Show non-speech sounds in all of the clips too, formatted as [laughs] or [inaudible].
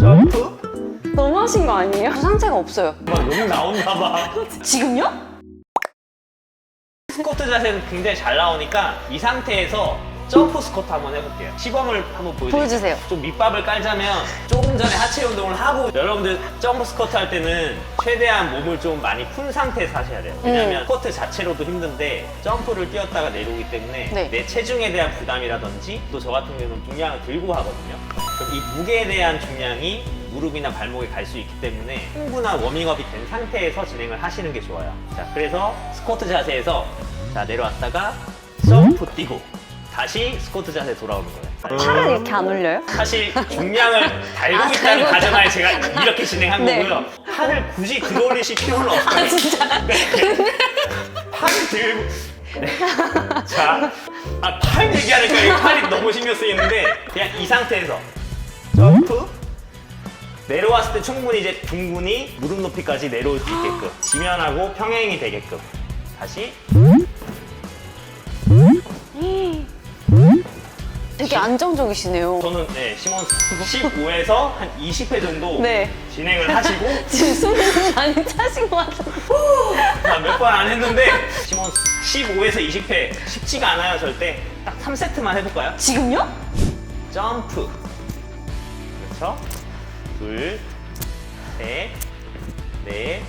점프? 너무 하신 거 아니에요? 저 상체가 없어요. 막욕 나온가 봐. [laughs] 지금요? 스쿼트 자세는 굉장히 잘 나오니까 이 상태에서 점프 스쿼트 한번 해볼게요. 시범을 한번 보여드릴게요. 보여주세요. 좀 밑밥을 깔자면 조금 전에 하체 운동을 하고 여러분들 점프 스쿼트 할 때는 최대한 몸을 좀 많이 푼 상태에서 하셔야 돼요. 왜냐면 음. 스쿼트 자체로도 힘든데 점프를 뛰었다가 내려오기 때문에 네. 내 체중에 대한 부담이라든지 또 저 같은 경우는 중량을 들고 하거든요. 그럼 이 무게에 대한 중량이 무릎이나 발목에 갈 수 있기 때문에 충분한 워밍업이 된 상태에서 진행을 하시는 게 좋아요. 자, 그래서 스쿼트 자세에서 자, 내려왔다가 점프 뛰고 다시 스쿼트 자세 돌아오는 거예요. 팔은 이렇게 안 올려요? 사실 중량을 달고 아, 있다는 달고. 가정하에 제가 이렇게 진행한 네. 거고요. 팔을 굳이 들어올리실 필요는 없어요. 아, 진짜. 네. 팔을 들고. 네. 자, 아, 팔 얘기하니까 이 팔이 너무 신경 쓰이는데 그냥 이 상태에서 점프. 내려왔을 때 충분히 이제 둥근히 무릎 높이까지 내려올 수 있게끔 [gasps] 지면하고 평행이 되게끔 다시 되게 안정적이시네요. 저는 네, 시몬 15에서 한 20회 정도 네. 진행을 하시고 [laughs] 지금 숨이 많이 차신 것 같은데. 몇 번 안 했는데 시몬 15에서 20회 쉽지가 않아요 절대 딱 3세트만 해볼까요? 지금요? 점프 그렇죠 둘 셋 넷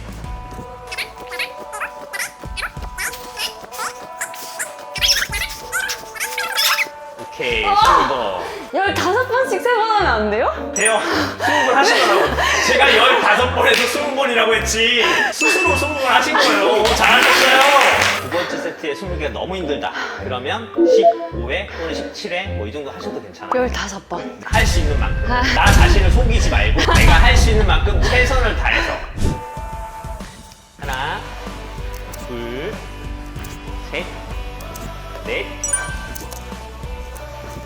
오케이 스무 번 15번씩 세 번 하면 안 돼요? 돼요. 스무 번 하시더라고. 제가 열다섯 번에서 스무 번이라고 했지. 스스로 스무 번 하신 거예요. 오, 잘하셨어요. 두 번째 세트에 스무 개가 너무 힘들다. 그러면 15회 또는 17회 뭐 이 정도 하셔도 괜찮아요. 15번. 할 수 있는 만큼. 나 자신을 속이지 말고 내가 할 수 있는 만큼 최선을 다해서. 하나 둘 셋 넷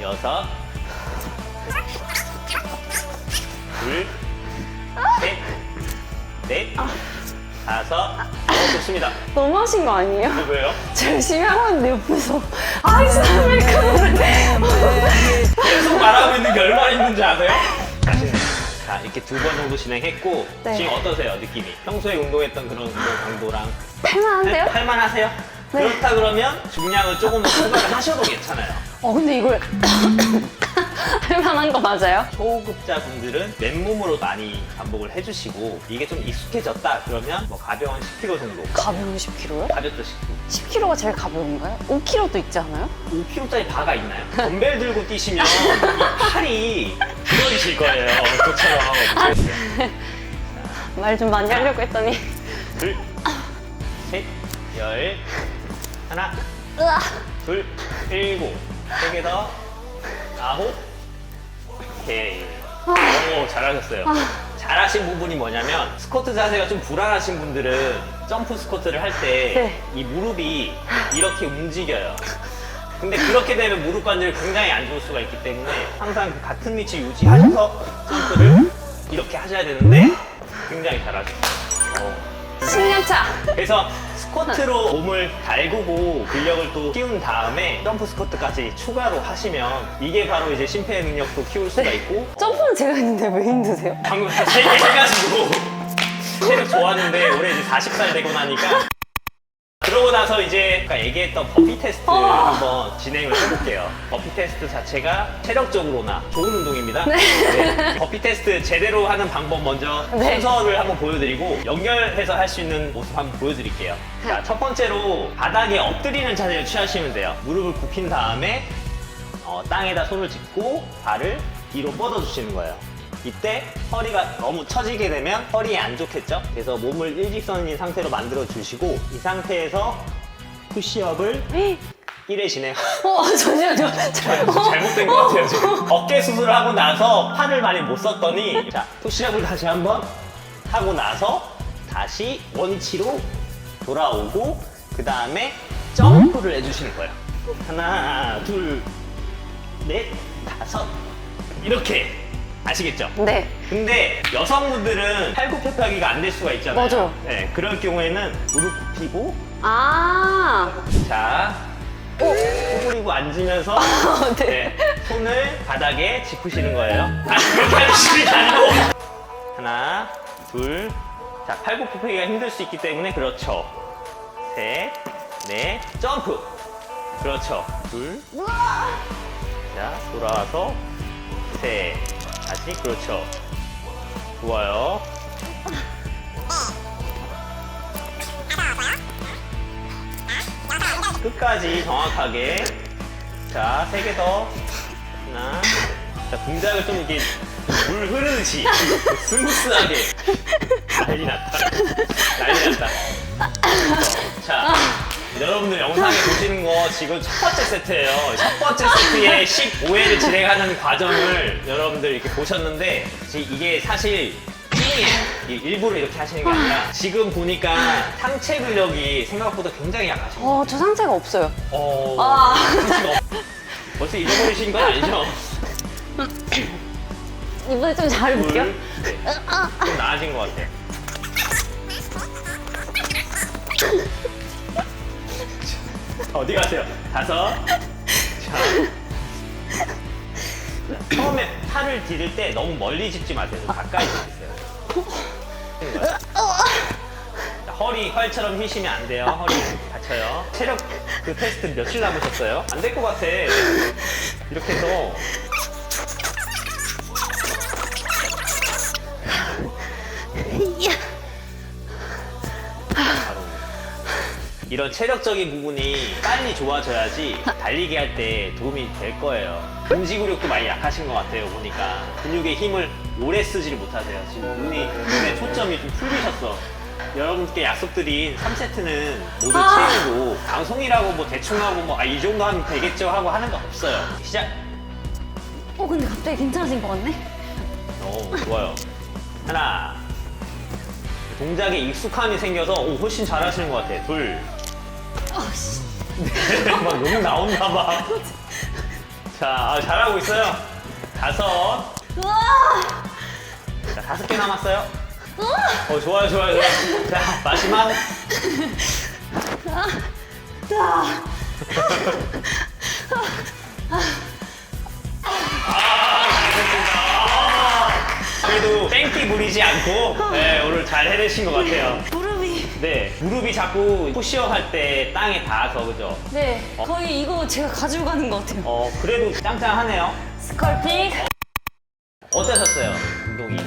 여섯 둘 셋 넷 다섯 어, 좋습니다 너무 하신 거 아니에요? 저 열심히 하고 있는데 옆에서 아이스 아메리카노를 계속 말하고 있는 게 얼마나 힘든지 아세요? 자 이렇게 두 번 정도 진행했고 네. 지금 어떠세요 느낌이? 평소에 운동했던 그런 운동 강도랑 할만한데요? 할만하세요? 네. 그렇다 그러면 중량을 조금 더 추가를 하셔도 괜찮아요. 어 근데 이걸 [coughs] 할 만한 거 맞아요? 초급자분들은 맨몸으로 많이 반복을 해주시고 이게 좀 익숙해졌다 그러면 뭐 가벼운 10kg 정도 가벼운 10kg요? 가볍죠 10kg 10kg가 제일 가벼운가요? 5kg도 있지 않아요? 5kg짜리 바가 있나요? 덤벨 들고 뛰시면 이 팔이 부러지실 거예요 저처럼 말 좀 많이 하려고 했더니 둘, 셋, 열, 하나, 으아 둘, 일곱, 세 개 더, 아홉, 오케이. 오, 잘하셨어요. 잘하신 부분이 뭐냐면 스쿼트 자세가 좀 불안하신 분들은 점프 스쿼트를 할 때이 네. 무릎이 이렇게 움직여요. 근데 그렇게 되면 무릎 관절이 굉장히 안 좋을 수가 있기 때문에 항상 그 같은 위치 유지하셔서 점프를 이렇게 하셔야 되는데 굉장히 잘하셨어요. 어. 10년 차 그래서 스쿼트로 몸을 달구고 근력을 또 키운 다음에 점프 스쿼트까지 추가로 하시면 이게 바로 이제 심폐 능력도 키울 수가 있고. 점프는 제가 했는데 왜 힘드세요? 방금 [laughs] 세개 해가지고. [laughs] 체력 좋았는데 올해 이제 40살 되고 나니까 나서 이제 아까 얘기했던 버피 테스트 어. 한번 진행을 해볼게요. 버피 테스트 자체가 체력적으로나 좋은 운동입니다. 네. 버피 테스트 제대로 하는 방법 먼저 네. 순서를 한번 보여드리고 연결해서 할 수 있는 모습 한번 보여드릴게요. 자, 첫 번째로 바닥에 엎드리는 자세를 취하시면 돼요. 무릎을 굽힌 다음에 어, 땅에다 손을 짚고 발을 뒤로 뻗어주시는 거예요. 이때 허리가 너무 처지게 되면 허리에 안 좋겠죠? 그래서 몸을 일직선인 상태로 만들어 주시고 이 상태에서 푸시업을 1회 진행. 어 잠시만요 [laughs] 잘못된 것 같아요 지금. 어깨 수술을 하고 나서 팔을 많이 못 썼더니 자 푸시업을 다시 한번 하고 나서 다시 원위치로 돌아오고 그 다음에 점프를 해주시는 거예요. 하나, 둘, 넷, 다섯 이렇게 아시겠죠? 네 근데 여성분들은 팔굽혀펴기가 안 될 수가 있잖아요. 맞아요. 네, 그럴 경우에는 무릎 굽히고 아, 자, 구부리고 앉으면서 [laughs] 네. 네, 손을 바닥에 짚으시는 거예요. 아니, 그렇게 아니고 하나, 둘. 자, 팔굽혀펴기가 힘들 수 있기 때문에 그렇죠. 셋, 넷, 점프. 그렇죠. 둘. 자, 돌아와서 셋. 다시 그렇죠. 좋아요. 끝까지 정확하게. 자, 세 개 더. 하나. 자, 동작을 좀 이렇게 물 흐르듯이 스무스하게. 난리 났다. 난리 났다. 자, 여러분들 영상에 보시는 거 지금 첫 번째 세트예요. 첫 번째 세트에 [laughs] 15회를 진행하는 과정을 여러분들 이렇게 보셨는데 지- 이게 사실. 이 일부러 이렇게 하시는 게 아니라 지금 보니까 상체 근력이 생각보다 굉장히 약하신 거예요. 어, 저 상체가 없어요. 어, 아. 벌써 잊어버리신 건 아니죠? 이번에 좀 잘해볼게요. 둘, 네. 좀 나아진 것 같아요. 어디 가세요? 다섯. 자. 처음에 팔을 디딜 때 너무 멀리 짚지 마세요. 좀 가까이 짚으세요. 자, 허리 활처럼 휘시면 안 돼요. 허리 다쳐요. 체력 그 테스트 며칠 남으셨어요? 안 될 것 같아. 이렇게 해서 이런 체력적인 부분이 빨리 좋아져야지 달리기 할 때 도움이 될 거예요. 근지구력도 많이 약하신 것 같아요, 보니까. 근육의 힘을 오래 쓰지를 못하세요. 지금 눈이, 눈에 초점이 좀 풀리셨어. 여러분께 약속드린 3세트는 모두 아. 채우고, 방송이라고 뭐 대충 하고 뭐, 아, 이 정도 하면 되겠죠 하고 하는 거 없어요. 시작! 어, 근데 갑자기 괜찮아진 것 같네? 오, 좋아요. 하나. 동작에 익숙함이 생겨서 오, 훨씬 잘하시는 것 같아. 둘. 아, 씨. [laughs] 막욕 나온가 봐. 자, 아, 잘하고 있어요. 다섯. 우와! 자, 다섯 개 남았어요. 어, 좋아요, 좋아요, 좋아요. 자, 마지막. 자, 아, 잘했습니다. 그래도 땡기 부리지 않고 네, 오늘 잘 해내신 것 같아요. 네, 무릎이 자꾸 푸시업 할 때 땅에 닿아서, 그죠? 네, 어? 거의 이거 제가 가지고 가는 것 같아요. 어, 그래도 짱짱하네요. 스컬핑. 어떠셨어요? 운동이?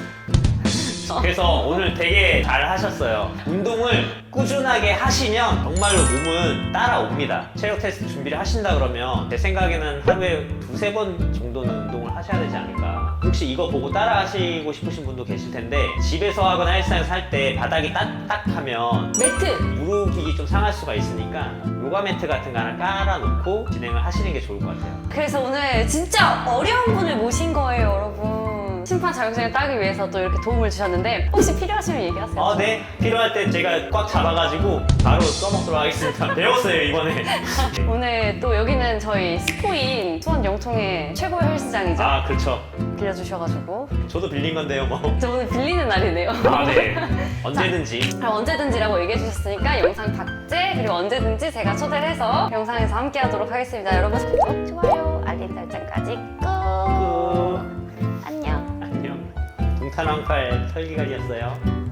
[laughs] 그래서 오늘 되게 잘 하셨어요. 운동을 꾸준하게 하시면 정말로 몸은 따라옵니다. 체력 테스트 준비를 하신다 그러면 제 생각에는 하루에 두세 번 정도는 하셔야 되지 않을까. 혹시 이거 보고 따라 하시고 싶으신 분도 계실 텐데 집에서 하거나 일상에서 할 때 바닥이 딱딱하면 매트. 무릎이 좀 상할 수가 있으니까 요가 매트 같은 거 하나 깔아놓고 진행을 하시는 게 좋을 것 같아요. 그래서 오늘 진짜 어려운 분을 모신 거예요, 여러분. 심판 자격증을 따기 위해서 또 이렇게 도움을 주셨는데 혹시 필요하시면 얘기하세요. 아, 네. 필요할 때 제가 꽉 잡아가지고 바로 써먹도록 하겠습니다. [laughs] 배웠어요, 이번에. [laughs] 오늘 또 여기는 저희 스포인 수원 영통의 최고의 헬스장이죠. 아, 그렇죠. 빌려주셔가지고 저도 빌린 건데요, 뭐. 저 오늘 빌리는 날이네요. 아, 네. [laughs] 언제든지. 그럼 언제든지라고 얘기해 주셨으니까 영상 박제 그리고 언제든지 제가 초대를 해서 영상에서 함께 하도록 하겠습니다. 여러분 구독, 좋아요, 알림 설정까지 꾹. 꾹. 안녕. 동탄왕팔 설기관이었어요.